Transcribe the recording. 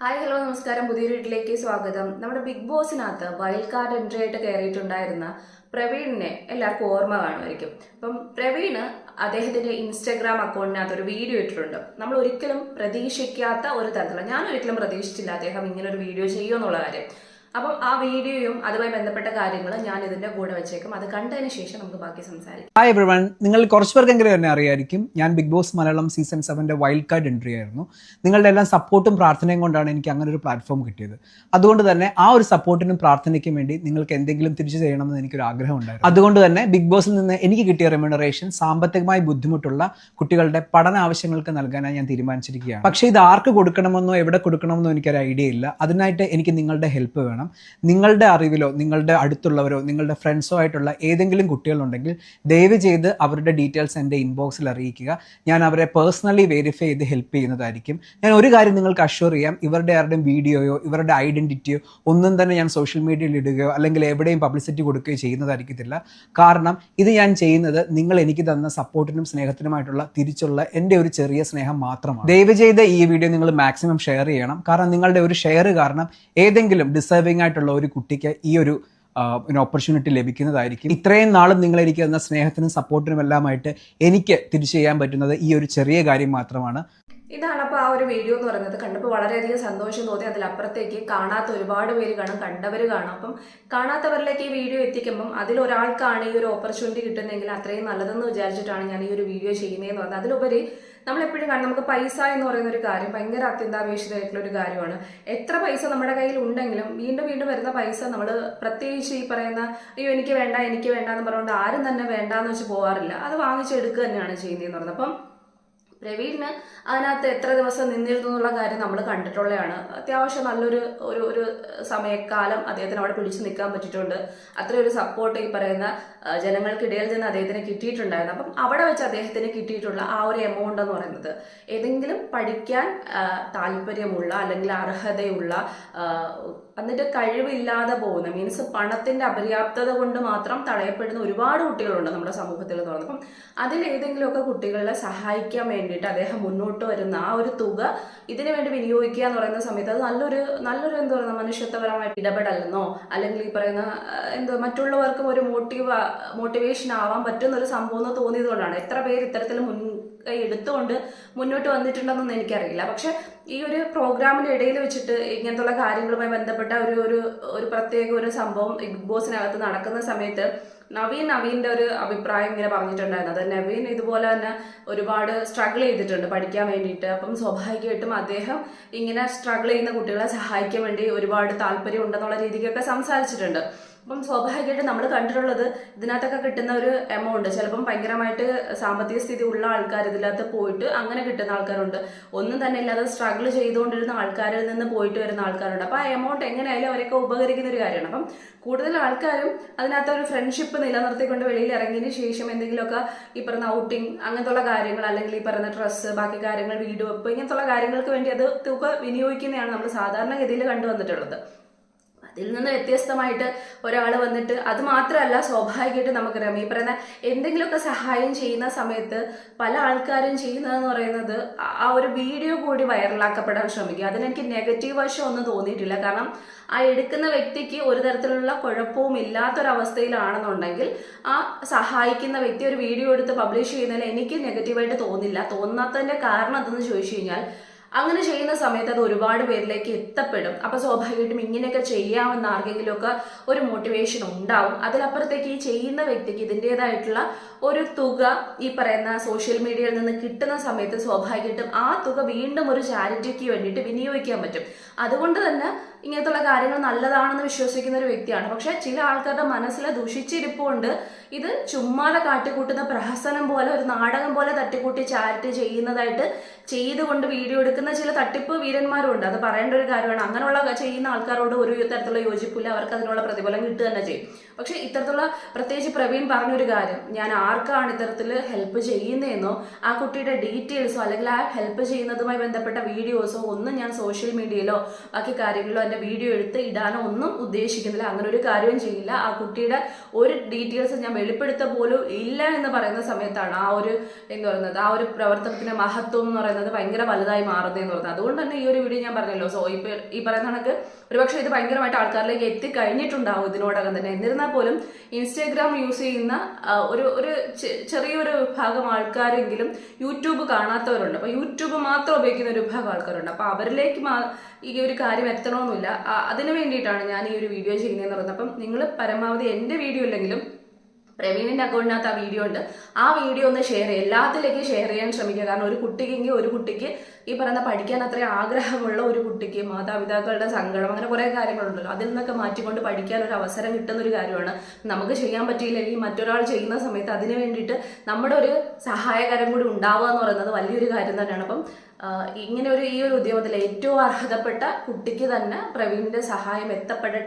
Hi hello നമസ്കാരം. പുതിയ വീട്ടിലേക്ക് സ്വാഗതം. നമ്മുടെ ബിഗ് ബോസിനകത്ത് വൈൽഡ് കാർഡ് എൻട്രി ആയിട്ട് കയറിയിട്ടുണ്ടായിരുന്ന പ്രവീണിനെ എല്ലാവർക്കും ഓർമ്മ കാണുമായിരിക്കും. അപ്പം പ്രവീണ് അദ്ദേഹത്തിന്റെ ഇൻസ്റ്റഗ്രാം അക്കൗണ്ടിനകത്ത് ഒരു വീഡിയോ ഇട്ടിട്ടുണ്ട്. നമ്മൾ ഒരിക്കലും പ്രതീക്ഷിക്കാത്ത ഒരു തരത്തിലുള്ള ഞാൻ ഒരിക്കലും പ്രതീക്ഷിച്ചില്ല അദ്ദേഹം ഇങ്ങനെ ഒരു വീഡിയോ ചെയ്യുമെന്നുള്ള കാര്യം. അപ്പം ആ വീഡിയോയും അതുമായി ബന്ധപ്പെട്ട കാര്യങ്ങൾ ഞാൻ ഇതിന്റെ കൂടെ വെച്ചേക്കും. അത് കണ്ടതിന് ശേഷം നമുക്ക് ബാക്കി സംസാരിക്കാം. ഹായ് നിങ്ങൾ കുറച്ച് പേർക്കെങ്കിലും എന്നെ അറിയായിരിക്കും. ഞാൻ ബിഗ് ബോസ് മലയാളം സീസൺ സെവന്റെ വൈൽഡ് കാർഡ് എൻട്രി ആയിരുന്നു. നിങ്ങളുടെ എല്ലാം സപ്പോർട്ടും പ്രാർത്ഥനയും കൊണ്ടാണ് എനിക്ക് അങ്ങനെ ഒരു പ്ലാറ്റ്ഫോം കിട്ടിയത്. അതുകൊണ്ട് തന്നെ ആ ഒരു സപ്പോർട്ടിനും പ്രാർത്ഥനയ്ക്കും വേണ്ടി നിങ്ങൾക്ക് എന്തെങ്കിലും തിരിച്ചു ചെയ്യണമെന്ന് എനിക്കൊരു ആഗ്രഹം ഉണ്ടായിരുന്നു. അതുകൊണ്ട് തന്നെ ബിഗ് ബോസിൽ നിന്ന് എനിക്ക് കിട്ടിയ റെമ്യൂണറേഷൻ സാമ്പത്തികമായി ബുദ്ധിമുട്ടുള്ള കുട്ടികളുടെ പഠന ആവശ്യങ്ങൾക്ക് നൽകാനായി ഞാൻ തീരുമാനിച്ചിരിക്കുകയാണ്. പക്ഷേ ഇത് ആർക്ക് കൊടുക്കണമെന്നോ എവിടെ കൊടുക്കണമെന്നോ എനിക്കൊരു ഐഡിയ ഇല്ല. അതിനായിട്ട് എനിക്ക് നിങ്ങളുടെ ഹെൽപ്പ് വേണം. നിങ്ങളുടെ അറിവിലോ നിങ്ങളുടെ അടുത്തുള്ളവരോ നിങ്ങളുടെ ഫ്രണ്ട്സോ ആയിട്ടുള്ള ഏതെങ്കിലും കുട്ടികളുണ്ടെങ്കിൽ ദയവ് ചെയ്ത് അവരുടെ ഡീറ്റെയിൽസ് എന്റെ ഇൻബോക്സിൽ അറിയിക്കുക. ഞാൻ അവരെ പേഴ്സണലി വെരിഫൈ ചെയ്ത് ഹെൽപ്പ് ചെയ്യുന്നതായിരിക്കും. ഞാൻ ഒരു കാര്യം നിങ്ങൾക്ക് അഷ്വർ ചെയ്യാം. ഇവരുടെ ആരുടെയും വീഡിയോയോ ഇവരുടെ ഐഡന്റിറ്റിയോ ഒന്നും തന്നെ ഞാൻ സോഷ്യൽ മീഡിയയിൽ ഇടുകയോ അല്ലെങ്കിൽ എവിടെയും പബ്ലിസിറ്റി കൊടുക്കുകയോ ചെയ്യുന്നതായിരിക്കത്തില്ല. കാരണം ഇത് ഞാൻ ചെയ്യുന്നത് നിങ്ങൾ എനിക്ക് തന്ന സപ്പോർട്ടിനും സ്നേഹത്തിനുമായിട്ടുള്ള തിരിച്ചുള്ള എന്റെ ഒരു ചെറിയ സ്നേഹം മാത്രമാണ്. ദയവ് ചെയ്ത് ഈ വീഡിയോ നിങ്ങൾ മാക്സിമം ഷെയർ ചെയ്യണം. കാരണം നിങ്ങളുടെ ഒരു ഷെയർ കാരണം ഏതെങ്കിലും ഡിസേർവിംഗ് ആയിട്ടുള്ള ഒരു കുട്ടിക്ക് ഈ ഒരു ഒരു ഓപ്പർച്യൂണിറ്റി ലഭിക്കുന്നതായിരിക്കും. ഇത്രയും നാളും നിങ്ങൾ എനിക്ക് തന്ന സ്നേഹത്തിനും സപ്പോർട്ടിനും എല്ലാമായിട്ട് എനിക്ക് തിരിച്ചു ചെയ്യാൻ പറ്റുന്നത് ഈ ഒരു ചെറിയ കാര്യം മാത്രമാണ്. ഇതാണ് അപ്പോൾ ആ ഒരു വീഡിയോ എന്ന് പറയുന്നത്. കണ്ടപ്പോൾ വളരെയധികം സന്തോഷം തോന്നി. അതിലപ്പുറത്തേക്ക് കാണാത്ത ഒരുപാട് പേര് കാണും കണ്ടവർ കാണും. അപ്പം കാണാത്തവരിലേക്ക് ഈ വീഡിയോ എത്തിക്കുമ്പം അതിലൊരാൾക്കാണ് ഈ ഒരു ഓപ്പർച്യൂണിറ്റി കിട്ടുന്നതെങ്കിൽ അത്രയും നല്ലതെന്ന് വിചാരിച്ചിട്ടാണ് ഞാൻ ഈ ഒരു വീഡിയോ ചെയ്യുന്നതെന്ന് പറഞ്ഞത്. അതിലുപരി നമ്മളെപ്പോഴും കാണും നമുക്ക് പൈസ എന്ന് പറയുന്ന ഒരു കാര്യം ഭയങ്കര അത്യന്താപേക്ഷിതമായിട്ടുള്ള ഒരു കാര്യമാണ്. എത്ര പൈസ നമ്മുടെ കയ്യിൽ ഉണ്ടെങ്കിലും വീണ്ടും വീണ്ടും വരുന്ന പൈസ നമ്മൾ പ്രത്യേകിച്ച് ഈ പറയുന്ന അയ്യോ എനിക്ക് വേണ്ട എനിക്ക് വേണ്ട എന്ന് പറഞ്ഞുകൊണ്ട് ആരും തന്നെ വേണ്ടാന്ന് വെച്ച് പോകാറില്ല അത് വാങ്ങിച്ചെടുക്കുക തന്നെയാണ് ചെയ്യുന്നതെന്ന് പറഞ്ഞത്. അപ്പം പ്രവീണിന് അതിനകത്ത് എത്ര ദിവസം നിന്നിരുന്നു എന്നുള്ള കാര്യം നമ്മൾ കണ്ടിട്ടുള്ളതാണ്. അത്യാവശ്യം നല്ലൊരു ഒരു ഒരു സമയക്കാലം അദ്ദേഹത്തിന് അവിടെ പിടിച്ചു നിൽക്കാൻ പറ്റിയിട്ടുണ്ട്. അത്രയൊരു സപ്പോർട്ട് ഈ പറയുന്ന ജനങ്ങൾക്കിടയിൽ നിന്ന് അദ്ദേഹത്തിന് കിട്ടിയിട്ടുണ്ടായിരുന്നു. അപ്പം അവിടെ വെച്ച് അദ്ദേഹത്തിന് കിട്ടിയിട്ടുള്ള ആ ഒരു എമൗണ്ട് എന്ന് പറയുന്നത് ഏതെങ്കിലും പഠിക്കാൻ താല്പര്യമുള്ള അല്ലെങ്കിൽ അർഹതയുള്ള എന്നിട്ട് കഴിവില്ലാതെ പോകുന്ന മീൻസ് പണത്തിന്റെ അപര്യാപ്തത കൊണ്ട് മാത്രം തടയപ്പെടുന്ന ഒരുപാട് കുട്ടികളുണ്ട് നമ്മുടെ സമൂഹത്തിൽ പറയുന്നത് അപ്പം അതിൽ ഏതെങ്കിലുമൊക്കെ കുട്ടികളെ സഹായിക്കാൻ വേണ്ടിയിട്ട് അദ്ദേഹം മുന്നോട്ട് വരുന്ന ആ ഒരു തുക ഇതിനു വേണ്ടി വിനിയോഗിക്കുക എന്ന് പറയുന്ന സമയത്ത് അത് നല്ലൊരു നല്ലൊരു എന്താ പറയുക മനുഷ്യത്വപരമായിട്ട് ഇടപെടലെന്നോ അല്ലെങ്കിൽ ഈ പറയുന്ന എന്താ മറ്റുള്ളവർക്കും ഒരു മോട്ടീവ് മോട്ടിവേഷൻ ആവാൻ പറ്റുന്ന ഒരു സംഭവം എന്ന് തോന്നിയത് കൊണ്ടാണ് എത്ര പേര് ഇത്തരത്തിൽ മുൻകൈ എടുത്തുകൊണ്ട് മുന്നോട്ട് വന്നിട്ടുണ്ടെന്നൊന്നും എനിക്കറിയില്ല. പക്ഷെ ഈ ഒരു പ്രോഗ്രാമിന്റെ ഇടയിൽ വെച്ചിട്ട് ഇങ്ങനത്തുള്ള കാര്യങ്ങളുമായി ബന്ധപ്പെട്ട ഒരു ഒരു ഒരു പ്രത്യേക ഒരു സംഭവം ബിഗ് ബോസിനകത്ത് നടക്കുന്ന സമയത്ത് നവീൻ നവീന്റെ ഒരു അഭിപ്രായം ഇങ്ങനെ പറഞ്ഞിട്ടുണ്ടായിരുന്നു. അത് നവീൻ ഇതുപോലെ തന്നെ ഒരുപാട് സ്ട്രഗിൾ ചെയ്തിട്ടുണ്ട് പഠിക്കാൻ വേണ്ടിയിട്ട്. അപ്പം സ്വാഭാവികമായിട്ടും അദ്ദേഹം ഇങ്ങനെ സ്ട്രഗിൾ ചെയ്യുന്ന കുട്ടികളെ സഹായിക്കാൻ വേണ്ടി ഒരുപാട് താല്പര്യം ഉണ്ടെന്നുള്ള രീതിക്കൊക്കെ സംസാരിച്ചിട്ടുണ്ട്. അപ്പം സ്വാഭാവികമായിട്ട് നമ്മൾ കണ്ടിട്ടുള്ളത് ഇതിനകത്തൊക്കെ കിട്ടുന്ന ഒരു എമൗണ്ട് ചിലപ്പം ഭയങ്കരമായിട്ട് സാമ്പത്തിക സ്ഥിതി ഉള്ള ആൾക്കാർ ഇതിനകത്ത് പോയിട്ട് അങ്ങനെ കിട്ടുന്ന ആൾക്കാരുണ്ട്. ഒന്നും തന്നെ ഇല്ലാതെ സ്ട്രഗിൾ ചെയ്തുകൊണ്ടിരുന്ന ആൾക്കാരിൽ നിന്ന് പോയിട്ട് വരുന്ന ആൾക്കാരുണ്ട്. അപ്പോൾ ആ എമൗണ്ട് എങ്ങനെയായാലും അവരൊക്കെ ഉപകരിക്കുന്ന ഒരു കാര്യമാണ്. അപ്പം കൂടുതൽ ആൾക്കാരും അതിനകത്ത് ഒരു ഫ്രണ്ട്ഷിപ്പ് നിലനിർത്തിക്കൊണ്ട് വെളിയിൽ ഇറങ്ങിയതിന് ശേഷം എന്തെങ്കിലുമൊക്കെ ഈ പറയുന്ന ഔട്ടിങ് അങ്ങനത്തുള്ള കാര്യങ്ങൾ അല്ലെങ്കിൽ ഈ പറയുന്ന ഡ്രസ്സ് ബാക്കി കാര്യങ്ങൾ വീട് വെപ്പ് ഇങ്ങനത്തുള്ള കാര്യങ്ങൾക്ക് വേണ്ടി അത് തുക വിനിയോഗിക്കുന്നതാണ് നമ്മൾ സാധാരണഗതിയിൽ കണ്ടുവന്നിട്ടുള്ളത്. അതിൽ നിന്ന് വ്യത്യസ്തമായിട്ട് ഒരാൾ വന്നിട്ട് അത് മാത്രമല്ല സ്വാഭാവികമായിട്ട് നമുക്കറിയാം ഈ പറയുന്ന എന്തെങ്കിലുമൊക്കെ സഹായം ചെയ്യുന്ന സമയത്ത് പല ആൾക്കാരും ചെയ്യുന്നതെന്ന് പറയുന്നത് ആ- ഒരു വീഡിയോ കൂടി വൈറലാക്കപ്പെടാൻ ശ്രമിക്കുക അതിനെനിക്ക് നെഗറ്റീവ് വശം ഒന്നും തോന്നിയിട്ടില്ല. കാരണം ആ എടുക്കുന്ന വ്യക്തിക്ക് ഒരു തരത്തിലുള്ള കുഴപ്പവും ഇല്ലാത്തൊരവസ്ഥയിലാണെന്നുണ്ടെങ്കിൽ ആ സഹായിക്കുന്ന വ്യക്തി ഒരു വീഡിയോ എടുത്ത് പബ്ലിഷ് ചെയ്യുന്നതിൽ എനിക്ക് നെഗറ്റീവായിട്ട് തോന്നില്ല. തോന്നാത്തതിന്റെ കാരണം എന്തെന്ന് ചോദിച്ചു കഴിഞ്ഞാൽ അങ്ങനെ ചെയ്യുന്ന സമയത്ത് അത് ഒരുപാട് പേരിലേക്ക് എത്തപ്പെടും. അപ്പൊ സ്വാഭാവികമായിട്ടും ഇങ്ങനെയൊക്കെ ചെയ്യാമെന്ന് ആർക്കെങ്കിലുമൊക്കെ ഒരു മോട്ടിവേഷൻ ഉണ്ടാവും. അതിലപ്പുറത്തേക്ക് ഈ ചെയ്യുന്ന വ്യക്തിക്ക് ഇതിന്റെതായിട്ടുള്ള ഒരു തുക ഈ പറയുന്ന സോഷ്യൽ മീഡിയയിൽ നിന്ന് കിട്ടുന്ന സമയത്ത് സ്വാഭാവികമായിട്ടും ആ തുക വീണ്ടും ഒരു ചാരിറ്റിക്ക് വേണ്ടിയിട്ട് വിനിയോഗിക്കാൻ പറ്റും. അതുകൊണ്ട് തന്നെ ഇങ്ങനത്തുള്ള കാര്യങ്ങൾ നല്ലതാണെന്ന് വിശ്വസിക്കുന്ന ഒരു വ്യക്തിയാണ്. പക്ഷെ ചില ആൾക്കാരുടെ മനസ്സിൽ ദുഷിച്ചിരിപ്പുകൊണ്ട് ഇത് ചുമ്മാതെ കാട്ടിക്കൂട്ടുന്ന പ്രഹസനം പോലെ ഒരു നാടകം പോലെ തട്ടിക്കൂട്ടി ചാരിറ്റി ചെയ്യുന്നതായിട്ട് ചെയ്തുകൊണ്ട് വീഡിയോ എടുക്കുന്ന ചില തട്ടിപ്പ് വീരന്മാരുണ്ട്. അത് പറയേണ്ട ഒരു കാര്യമാണ്. അങ്ങനെയുള്ള ചെയ്യുന്ന ആൾക്കാരോട് ഒരു തരത്തിലുള്ള യോജിപ്പില്ല. അവർക്ക് അതിനുള്ള പ്രതിഫലം കിട്ടുക തന്നെ ചെയ്യും. പക്ഷെ ഇത്തരത്തിലുള്ള പ്രത്യേകിച്ച് പ്രവീൺ പറഞ്ഞൊരു കാര്യം ഞാൻ ആർക്കാണ് ഇത്തരത്തിൽ ഹെൽപ്പ് ചെയ്യുന്നതെന്നോ ആ കുട്ടിയുടെ ഡീറ്റെയിൽസോ അല്ലെങ്കിൽ ആ ഹെൽപ്പ് ചെയ്യുന്നതുമായി ബന്ധപ്പെട്ട വീഡിയോസോ ഒന്നും ഞാൻ സോഷ്യൽ മീഡിയയിലോ ബാക്കി കാര്യങ്ങളിലോ വീഡിയോ എടുത്ത് ഇടാനോ ഒന്നും ഉദ്ദേശിക്കുന്നില്ല. അങ്ങനെ ഒരു കാര്യവും ചെയ്യില്ല. ആ കുട്ടിയുടെ ഒരു ഡീറ്റെയിൽസ് ഞാൻ വെളിപ്പെടുത്ത പോലും ഇല്ല എന്ന് പറയുന്ന സമയത്താണ് ആ ഒരു എന്ന് പറയുന്നത്? ആ ഒരു പ്രവർത്തനത്തിന്റെ മഹത്വം എന്ന് പറയുന്നത് ഭയങ്കര വലുതായി മാറുന്നത് എന്ന് പറയുന്നത്. അതുകൊണ്ട് തന്നെ ഈ ഒരു വീഡിയോ ഞാൻ പറഞ്ഞല്ലോ. സോ ഇപ്പൊ ഈ പറയുന്ന കണക്ക് ഒരുപക്ഷെ ഇത് ഭയങ്കരമായിട്ട് ആൾക്കാരിലേക്ക് എത്തിക്കഴിഞ്ഞിട്ടുണ്ടാവും ഇതിനോടകം തന്നെ. എന്നിരുന്നാൽ പോലും ഇൻസ്റ്റാഗ്രാം യൂസ് ചെയ്യുന്ന ഒരു ഒരു ചെറിയൊരു വിഭാഗം ആൾക്കാരെങ്കിലും യൂട്യൂബ് കാണാത്തവരുണ്ട്. അപ്പൊ യൂട്യൂബ് മാത്രം ഉപയോഗിക്കുന്ന ഒരു വിഭാഗം ആൾക്കാരുണ്ട്. അപ്പൊ അവരിലേക്ക് ഈ ഒരു കാര്യം എത്തണമെന്നില്ല. അതിനു വേണ്ടിയിട്ടാണ് ഞാൻ ഈ ഒരു വീഡിയോ ചെയ്യുന്നതെന്ന് പറയുന്നത്. അപ്പം നിങ്ങൾ പരമാവധി എന്റെ വീഡിയോ ഇല്ലെങ്കിലും പ്രവീണിന്റെ അക്കൗണ്ടിനകത്ത് ആ വീഡിയോ ഉണ്ട്. ആ വീഡിയോ ഒന്ന് ഷെയർ ചെയ്യുക എല്ലാത്തിലേക്കും ഷെയർ ചെയ്യാൻ ശ്രമിക്കുക. കാരണം ഒരു കുട്ടിക്കെങ്കിൽ ഒരു കുട്ടിക്ക് ഈ പറയുന്ന പഠിക്കാൻ അത്രയും ആഗ്രഹമുള്ള ഒരു കുട്ടിക്ക് മാതാപിതാക്കളുടെ സങ്കടം അങ്ങനെ കുറേ കാര്യങ്ങളുണ്ടല്ലോ. അതിൽ നിന്നൊക്കെ മാറ്റിക്കൊണ്ട് പഠിക്കാൻ ഒരു അവസരം കിട്ടുന്ന ഒരു കാര്യമാണ്. നമുക്ക് ചെയ്യാൻ പറ്റിയില്ലെങ്കിൽ മറ്റൊരാൾ ചെയ്യുന്ന സമയത്ത് അതിന് വേണ്ടിയിട്ട് നമ്മുടെ ഒരു സഹായകരം കൂടി ഉണ്ടാവുക എന്ന് പറയുന്നത് വലിയൊരു കാര്യം തന്നെയാണ്. അപ്പം ഇങ്ങനെ ഒരു ഈ ഒരു ഉദ്യമത്തിൽ ഏറ്റവും അർഹതപ്പെട്ട കുട്ടിക്ക് തന്നെ പ്രവീണിന്റെ സഹായം എത്തപ്പെടട്ടെ